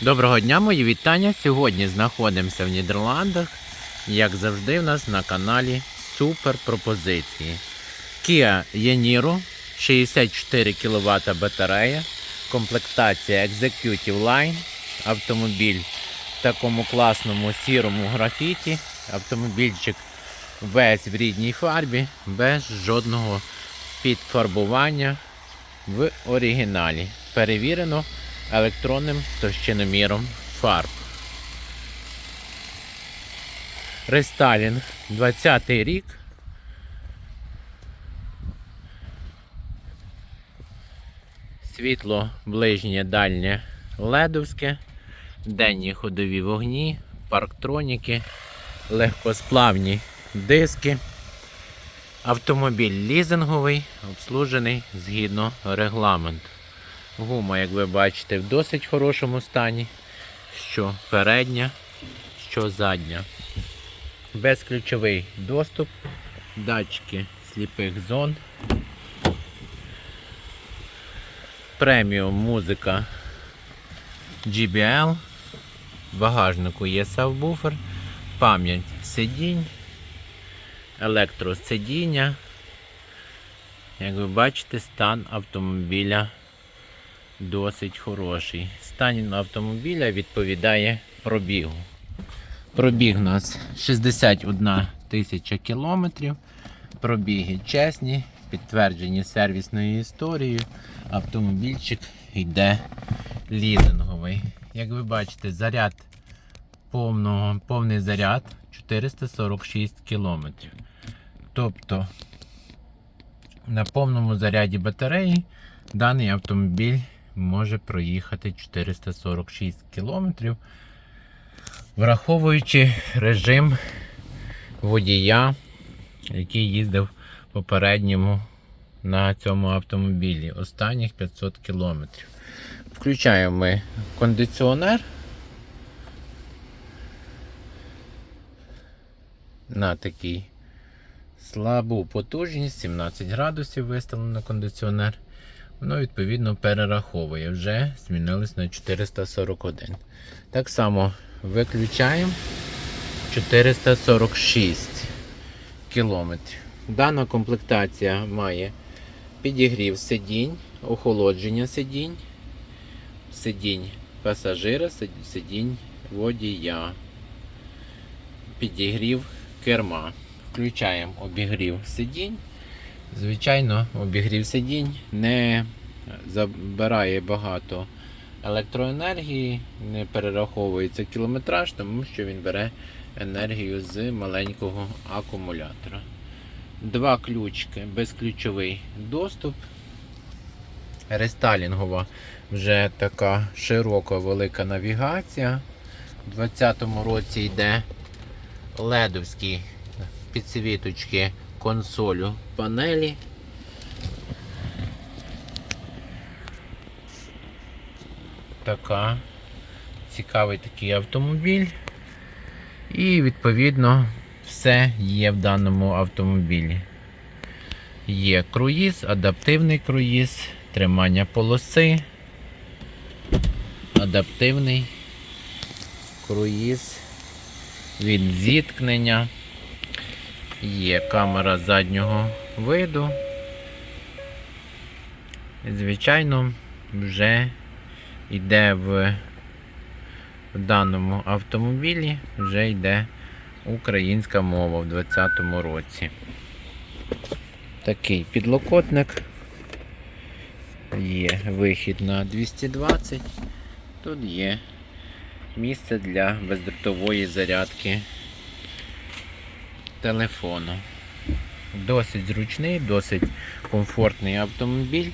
Доброго дня, мої вітання. Сьогодні знаходимося в Нідерландах. Як завжди, в нас на каналі супер пропозиції. Kia Yaniro 64 кВт батарея, комплектація Executive Line, автомобіль в такому класному сірому графіті, автомобільчик весь в рідній фарбі, без жодного підфарбування в оригіналі. Перевірено електронним товщиноміром фарб. Рестайлінг 20 й рік. Світло ближнє дальнє ледовське, денні ходові вогні, парктроніки, легкосплавні диски. Автомобіль лізинговий, обслужений згідно регламенту. Гума, як ви бачите, в досить хорошому стані. Що передня, що задня. Безключовий доступ, датчики сліпих зон. Преміум музика GBL. В багажнику є сабвуфер, пам'ять сидінь, електросидіння. Як ви бачите, стан автомобіля досить хороший. Стан автомобіля відповідає пробігу. Пробіг у нас 61 тисяча кілометрів. Пробіги чесні, підтверджені сервісною історією. Автомобільчик йде лізинговий. Як ви бачите, заряд повного, повний заряд 446 кілометрів. Тобто на повному заряді батареї даний автомобіль може проїхати 446 кілометрів, враховуючи режим водія, який їздив попередньому на цьому автомобілі останніх 500 кілометрів. Включаємо ми кондиціонер на такий слабу потужність, 17 градусів виставлено кондиціонер. Воно відповідно перераховує. Вже змінилось на 441. Так само виключаємо 446 кілометрів. Дана комплектація має підігрів сидінь, охолодження сидінь, сидінь пасажира, сидінь водія, підігрів керма. Включаємо обігрів сидінь. Звичайно, обігрів сидінь не забирає багато електроенергії, не перераховується кілометраж, тому що він бере енергію з маленького акумулятора. Два ключки, безключовий доступ. Рестайлінгова вже така широка велика навігація. У 2020 році йде ледовські підсвіточки консолю панелі. Така цікавий такий автомобіль. І відповідно все є в даному автомобілі. Є круїз, адаптивний круїз, тримання полоси, адаптивний круїз від зіткнення. Є камера заднього виду. Звичайно, вже йде в, в даному автомобілі, вже йде українська мова в 2020 році. Такий підлокотник. Є вихід на 220. Тут є місце для бездротової зарядки телефону. Досить зручний, досить комфортний автомобіль.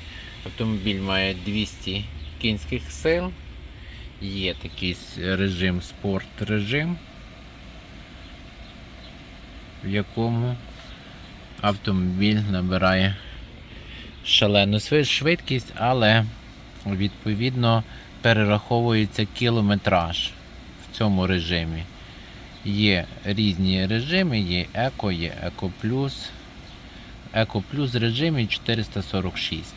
Автомобіль має 200 кінських сил. Є такий режим, спорт режим, в якому автомобіль набирає шалену швидкість, але відповідно перераховується кілометраж в цьому режимі. Є різні режими, є Еко, є Еко Плюс. Еко Плюс режимі 446.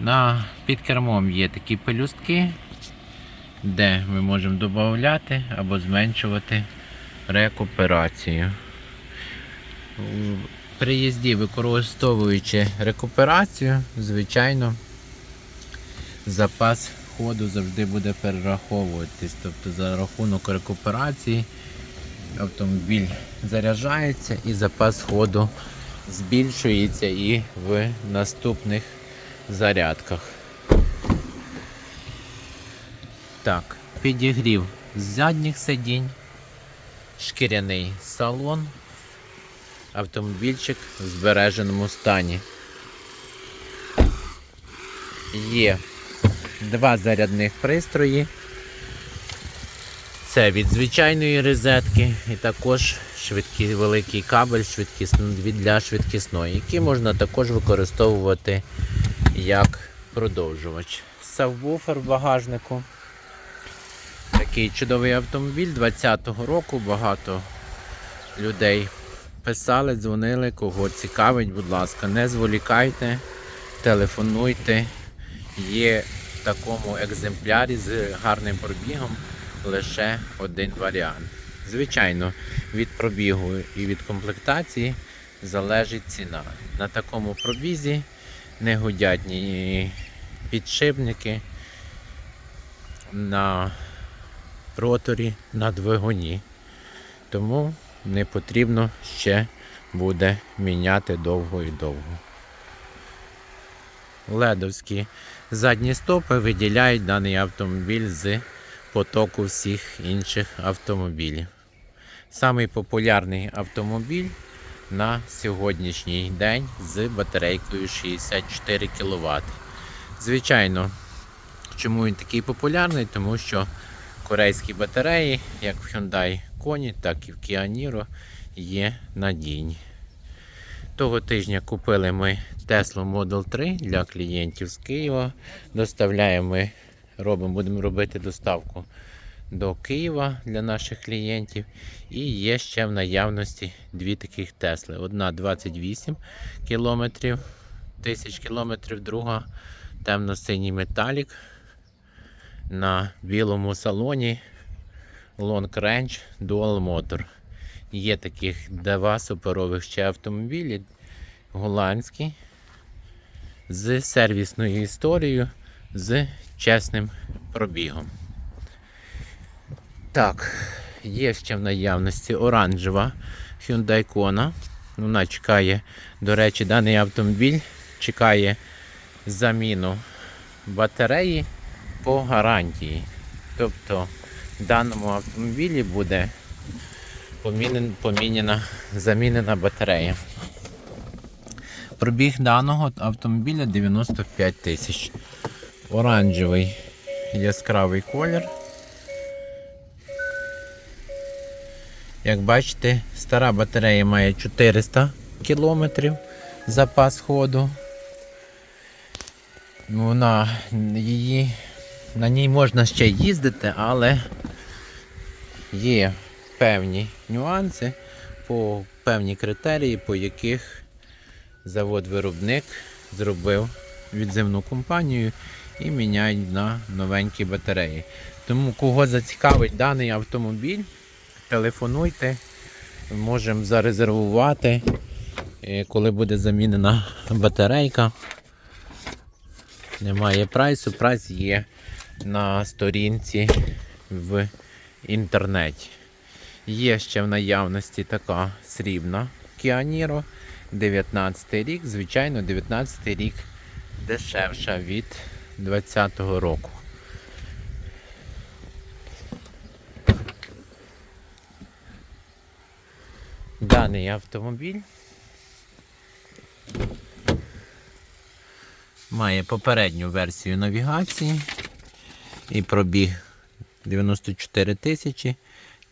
На, під кермом є такі пелюстки, де ми можемо додати або зменшувати рекуперацію. У приїзді, використовуючи рекуперацію, звичайно, запас ходу завжди буде перераховуватись. Тобто за рахунок рекуперації автомобіль заряджається і запас ходу збільшується і в наступних зарядках. Так, підігрів з задніх сидінь, шкіряний салон, автомобільчик в збереженому стані. Є два зарядних пристрої. Це від звичайної розетки і також швидкий великий кабель для швидкісної, який можна також використовувати як продовжувач. Сабвуфер в багажнику. Такий чудовий автомобіль 20-го року. Багато людей писали, дзвонили, кого цікавить, будь ласка, не зволікайте, телефонуйте. Є в такому екземплярі з гарним пробігом лише один варіант. Звичайно, від пробігу і від комплектації залежить ціна. На такому пробізі не гудять ні підшипники на роторі, на двигуні. Тому не потрібно ще буде міняти довго і довго. Ледовські задні стопи виділяють даний автомобіль з потоку всіх інших автомобілів. Самий популярний автомобіль на сьогоднішній день з батарейкою 64 кВт. Звичайно, чому він такий популярний? Тому що корейські батареї, як в Hyundai Kona, так і в Kia Niro, є надійні. Того тижня купили ми Tesla Model 3 для клієнтів з Києва. Доставляємо ми, робимо, будемо робити доставку до Києва для наших клієнтів. І є ще в наявності дві таких Тесли. Одна 28 кілометрів, тисяч кілометрів, друга темно-синій металік на білому салоні Long Range Dual Motor. Є таких два суперових ще автомобілі голландські з сервісною історією, з чесним пробігом. Так, є ще в наявності оранжева Hyundai Kona. Вона чекає, до речі, даний автомобіль чекає заміну батареї по гарантії. Тобто в даному автомобілі буде помінен- поміняна, замінена батарея. Пробіг даного автомобіля 95 тисяч. Оранжевий яскравий колір. Як бачите, стара батарея має 400 кілометрів запас ходу. Вона її, на ній можна ще їздити, але є певні нюанси по певні критерії, по яких завод-виробник зробив відзивну компанію і міняють на новенькі батареї. Тому кого зацікавить даний автомобіль, телефонуйте, можемо зарезервувати, е, коли буде замінена батарейка. Немає прайсу, прайс є на сторінці в інтернеті. Є ще в наявності така срібна Niro, 19 рік. Звичайно, 19 рік дешевша від 20-го року. Даний автомобіль має попередню версію навігації і пробіг 94 тисячі.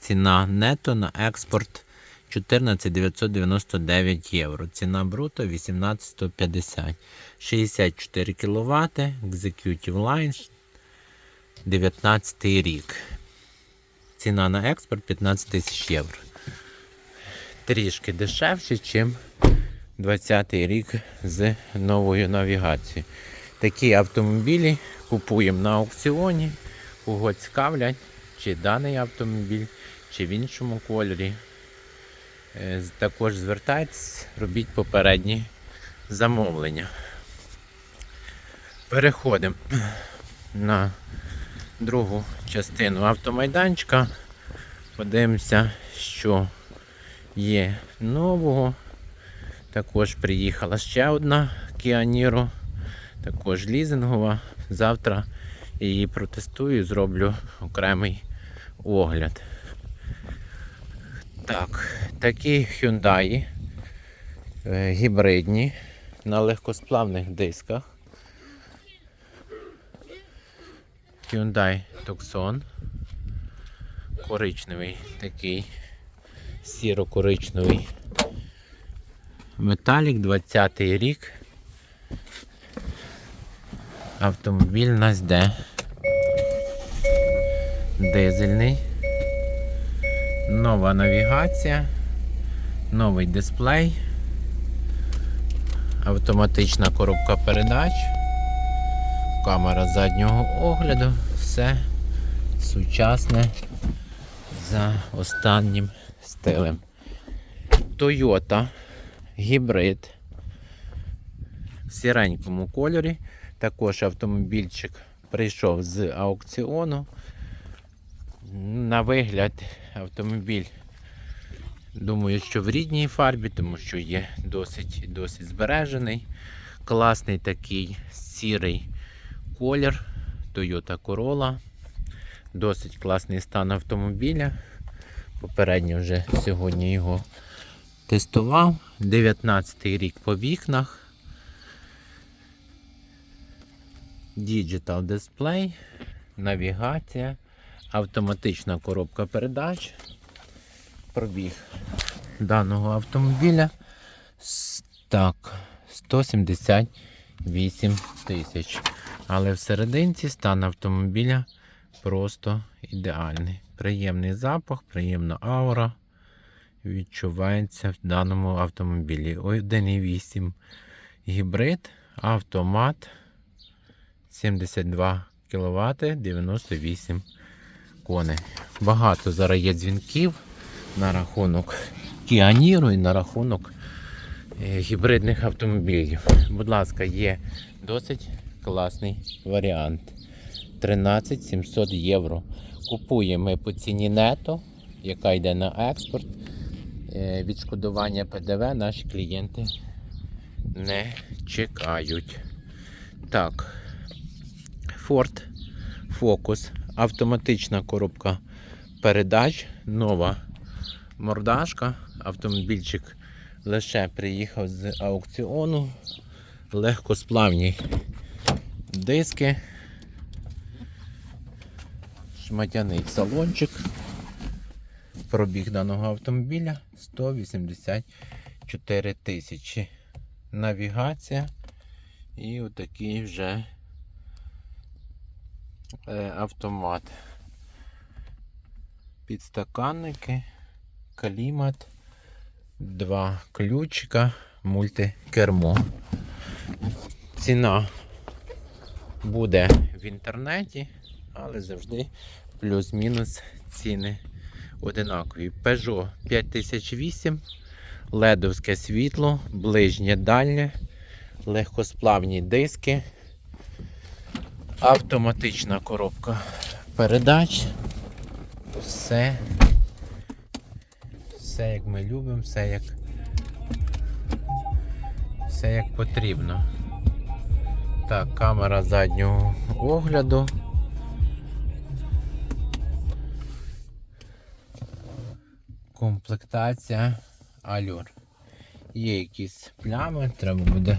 Ціна нето на експорт 14 999 євро. Ціна бруто 18 150. 64 кВт. Executive Line 19 рік. Ціна на експорт 15 тисяч євро. Трішки дешевше, ніж 20 рік з новою навігацією. Такі автомобілі купуємо на аукціоні. кого цікавлять, чи даний автомобіль, чи в іншому кольорі. Е, Також звертайтесь, робіть попередні замовлення. Переходимо на другу частину автомайданчика. Подивимося, що є нового. Також приїхала ще одна Kia Niro, також лізингова. Завтра її протестую, зроблю окремий огляд. Так, такі Hyundai е, гібридні на легкосплавних дисках. Hyundai Tucson. Коричневий такий, сіро-коричневий. Металік 20 й рік. Автомобіль нас де. Дизельний. Нова навігація. Новий дисплей. Автоматична коробка передач. Камера заднього огляду. Все сучасне за останнім стилем. Toyota гібрид в сіренькому кольорі. Також автомобільчик прийшов з аукціону. На вигляд автомобіль, думаю, що в рідній фарбі, тому що є досить, досить збережений. Класний такий сірий колір Toyota Corolla. Досить класний стан автомобіля. Попередньо вже сьогодні його тестував. 19 рік по вікнах. Digital дисплей, навігація, автоматична коробка передач. Пробіг даного автомобіля. Так, 178 тисяч. Але всерединці стан автомобіля просто ідеальний. Приємний запах, приємна аура відчувається в даному автомобілі. 1,8 гібрид, автомат 72 кВт, 98 коней. Багато зараз є дзвінків на рахунок Niro і на рахунок е, гібридних автомобілів. Будь ласка, є досить класний варіант. 13 700 євро. Купуємо по ціні нето, яка йде на експорт. Е, Відшкодування ПДВ наші клієнти не чекають. Так, Ford Focus, автоматична коробка передач, нова мордашка. Автомобільчик лише приїхав з аукціону. Легкосплавні диски. Шматяний салончик. Пробіг даного автомобіля 184 тисячі. Навігація і отакий вже автомат. Підстаканники, клімат, два ключика, мультикермо. Ціна буде в інтернеті, але завжди плюс-мінус ціни одинакові. Peugeot 5008, ледовське світло, ближнє дальнє, легкосплавні диски, автоматична коробка передач. Все, все як ми любимо, все як, все як потрібно. Так, камера заднього огляду. Комплектація Allure. Є якісь плями, треба буде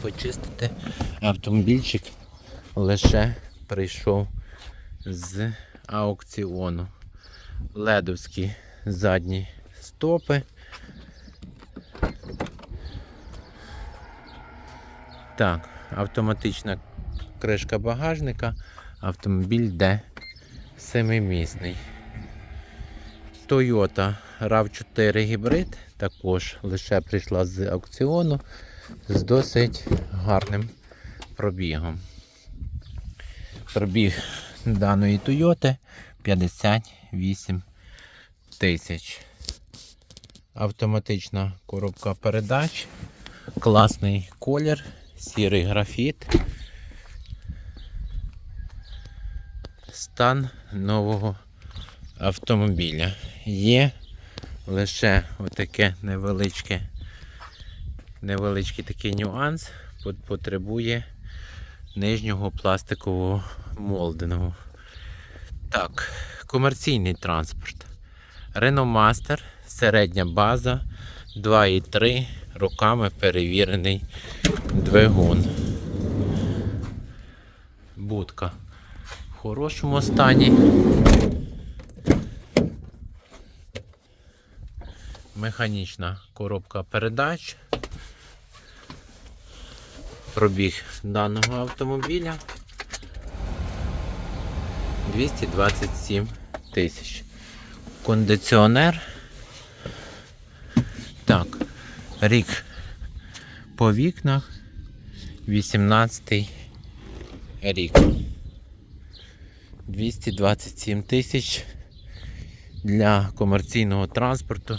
почистити. Автомобільчик лише прийшов з аукціону. Ледовські задні стопи. Так, автоматична кришка багажника. Автомобіль де семимісний. Toyota RAV4 гібрид також лише прийшла з аукціону з досить гарним пробігом. Пробіг даної Toyota 58 тисяч. Автоматична коробка передач, класний колір, сірий графіт. Стан нового автомобіля. Є лише отаке невеличке, невеличкий такий нюанс, потребує нижнього пластикового молдингу. Так, комерційний транспорт. Renault Master, середня база 2,3 роками перевірений двигун. Будка в хорошому стані. Механічна коробка передач. Пробіг даного автомобіля 227 тисяч. Кондиціонер. Так, рік по вікнах 18 рік. 227 тисяч для комерційного транспорту.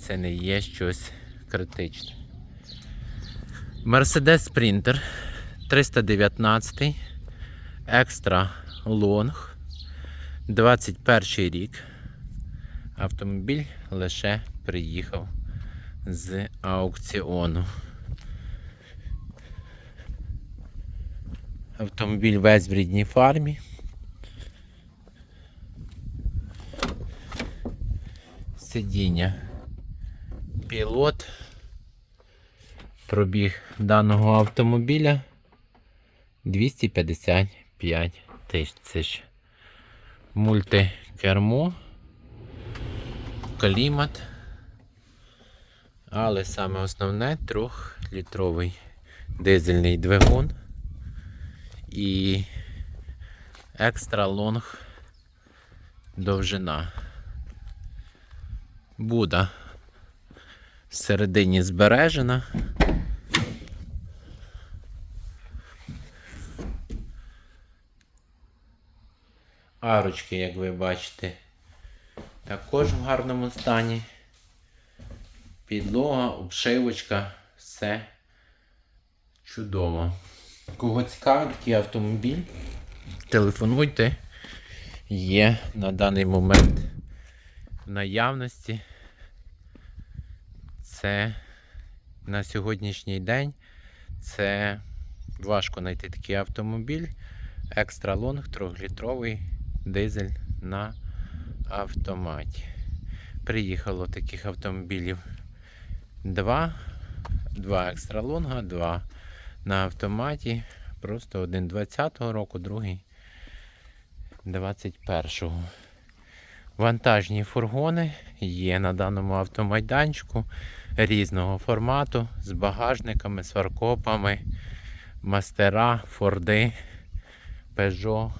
Це не є щось критичне. Mercedes Sprinter 319 екстра лонг 21 рік. Автомобіль лише приїхав з аукціону. Автомобіль весь в рідній фармі. Сидіння. Пілот. Пробіг даного автомобіля 255 тисяч. Мультикермо, клімат. Але саме основне трьохлітровий дизельний двигун і екстра лонг довжина. Буда всередині збережена. Арочки, як ви бачите, також в гарному стані. Підлога, обшивочка, все чудово. Кого цікавить такий автомобіль, телефонуйте. Є на даний момент в наявності. Це на сьогоднішній день це важко знайти такий автомобіль. Екстра лонг 3-літровий дизель на автоматі. Приїхало таких автомобілів два. Два екстра лонга, два на автоматі. Просто один 20-го року, другий 21-го. Вантажні фургони є на даному автомайданчику різного формату з багажниками, з фаркопами, мастера, форди, Peugeot,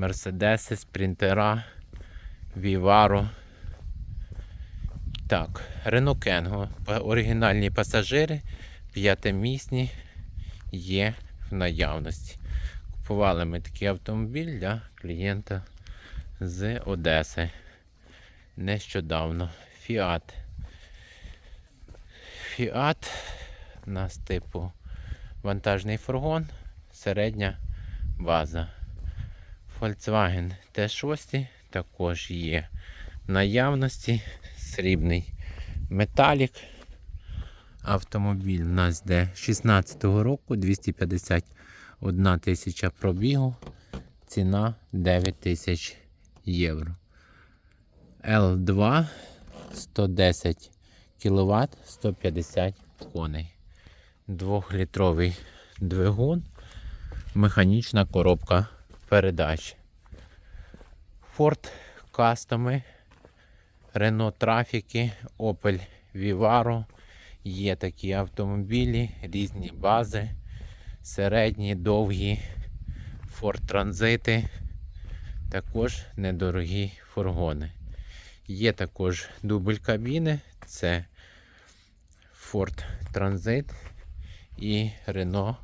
Мерседеси, Спринтера, Віваро. Так, Kengo. Па- Оригінальні пасажири, п'ятимісні є в наявності. Купували ми такий автомобіль для клієнта з Одеси. Нещодавно. Фіат. Фіат у нас типу вантажний фургон, середня база. Volkswagen T6 також є в наявності. Срібний металік. Автомобіль у нас йде 16-го року, 251 тисяча пробігу, ціна 9 тисяч євро. L2 110 кВт, 150 коней. Двохлітровий двигун, механічна коробка передач. Ford Custom, Renault Trafic, Opel Vivaro. Є такі автомобілі, різні бази, середні, довгі, Ford Transit, також недорогі фургони. Є також дубль кабіни, це Ford Transit і Renault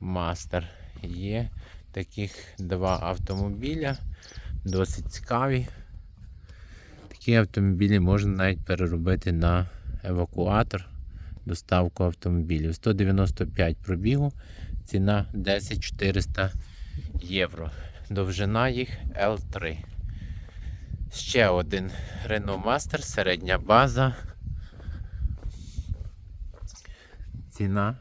Master. Є таких два автомобіля, досить цікаві. Такі автомобілі можна навіть переробити на евакуатор, доставку автомобілів. 195 пробігу, ціна 10 400 євро. Довжина їх L3. Ще один Renault Master, середня база. Ціна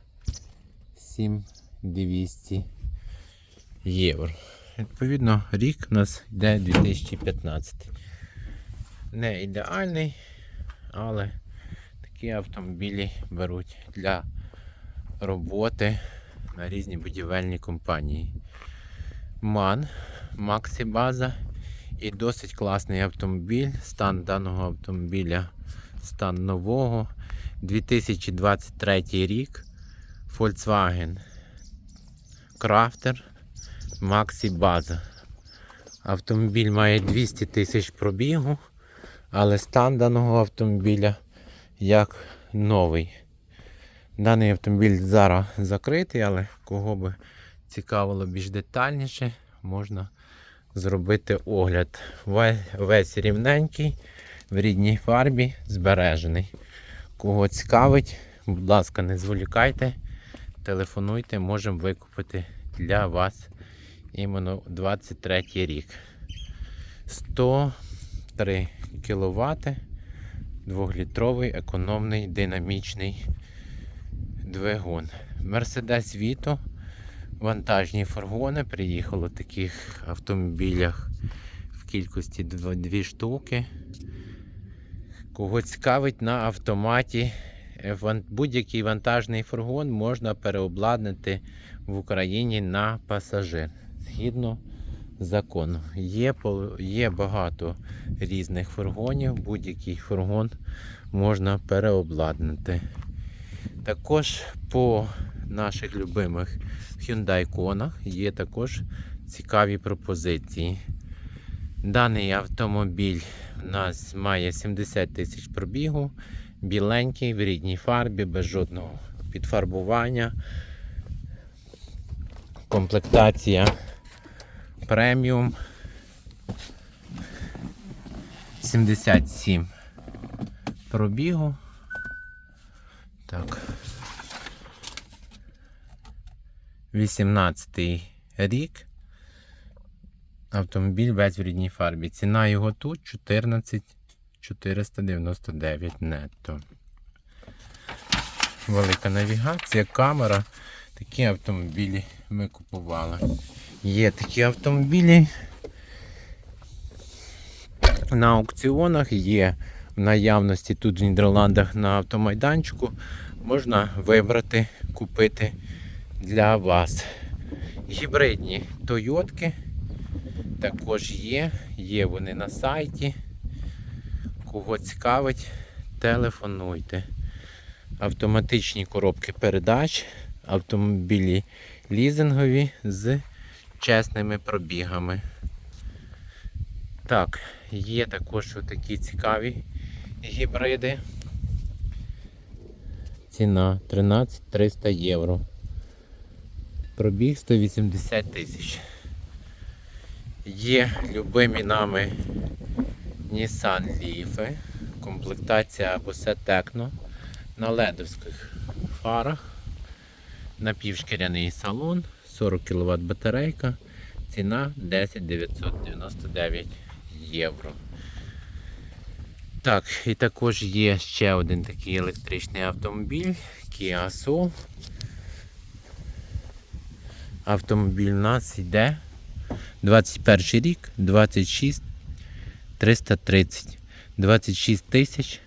7200 євро. Відповідно, рік у нас йде 2015. Не ідеальний, але такі автомобілі беруть для роботи на різні будівельні компанії. MAN, Maxi База і досить класний автомобіль. Стан даного автомобіля, стан нового. 2023 рік. Volkswagen Crafter Maxi База. Автомобіль має 200 тисяч пробігу, але стан даного автомобіля як новий. Даний автомобіль зараз закритий, але кого би цікавило більш детальніше, можна зробити огляд. Весь рівненький, в рідній фарбі, збережений. Кого цікавить, будь ласка, не зволікайте, телефонуйте, можемо викупити для вас іменно 23 рік. 103 кВт, 2-літровий економний динамічний двигун. Mercedes Vito, вантажні фургони. Приїхало в таких автомобілях в кількості 2 штуки. Кого цікавить на автоматі, будь-який вантажний фургон можна переобладнати в Україні на пасажир згідно закону. Є, є багато різних фургонів, будь-який фургон можна переобладнати. Також по наших любимих Hyundai Kona є також цікаві пропозиції. Даний автомобіль у нас має 70 тисяч пробігу, біленький, в рідній фарбі, без жодного підфарбування. Комплектація преміум. 77 пробігу. Так. 18 рік. Автомобіль в рідній фарбі. Ціна його тут 14 499 нетто. Велика навігація, камера. Такі автомобілі ми купували. Є такі автомобілі. На аукціонах є в наявності тут в Нідерландах на автомайданчику. Можна вибрати, купити для вас. Гібридні Тойотки також є, є вони на сайті. Кого цікавить, телефонуйте. Автоматичні коробки передач, автомобілі лізингові з чесними пробігами. Так, є також такі цікаві гібриди. Ціна 13 300 євро. Пробіг 180 тисяч. Є любимі нами Nissan Leaf, комплектація Bose Techno на ледовських фарах, напівшкіряний салон, 40 кВт батарейка, ціна 10 999 євро. Так, і також є ще один такий електричний автомобіль Kia Soul. Автомобіль у нас йде 21 рік, 26 330, 26 тисяч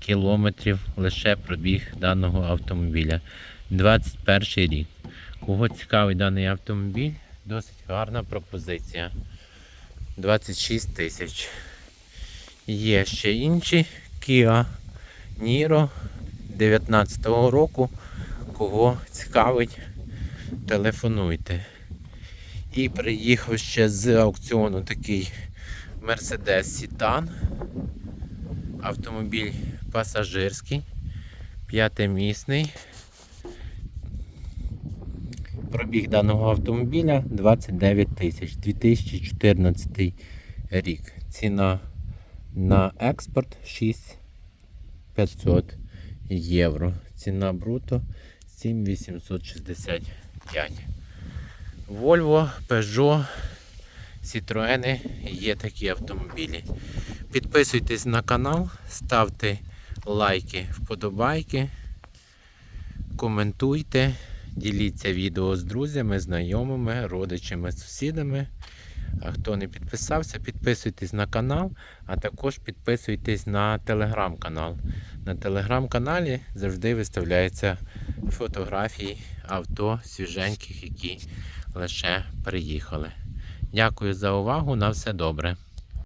кілометрів лише пробіг даного автомобіля. 21 рік. Кого цікавий даний автомобіль, досить гарна пропозиція. 26 тисяч. Є ще інші Kia Niro 19 року. Кого цікавить, телефонуйте. І приїхав ще з аукціону такий Mercedes Citan. Автомобіль пасажирський, п'ятимісний. Пробіг даного автомобіля 29 тисяч 2014 рік. Ціна на експорт 6500 євро. Ціна бруто 7865. Volvo, Peugeot, Citroen є такі автомобілі. Підписуйтесь на канал, ставте лайки, вподобайки, коментуйте, діліться відео з друзями, знайомими, родичами, сусідами. А хто не підписався, підписуйтесь на канал, а також підписуйтесь на телеграм-канал. На телеграм-каналі завжди виставляються фотографії авто свіженьких, які лише приїхали. Дякую за увагу. На все добре.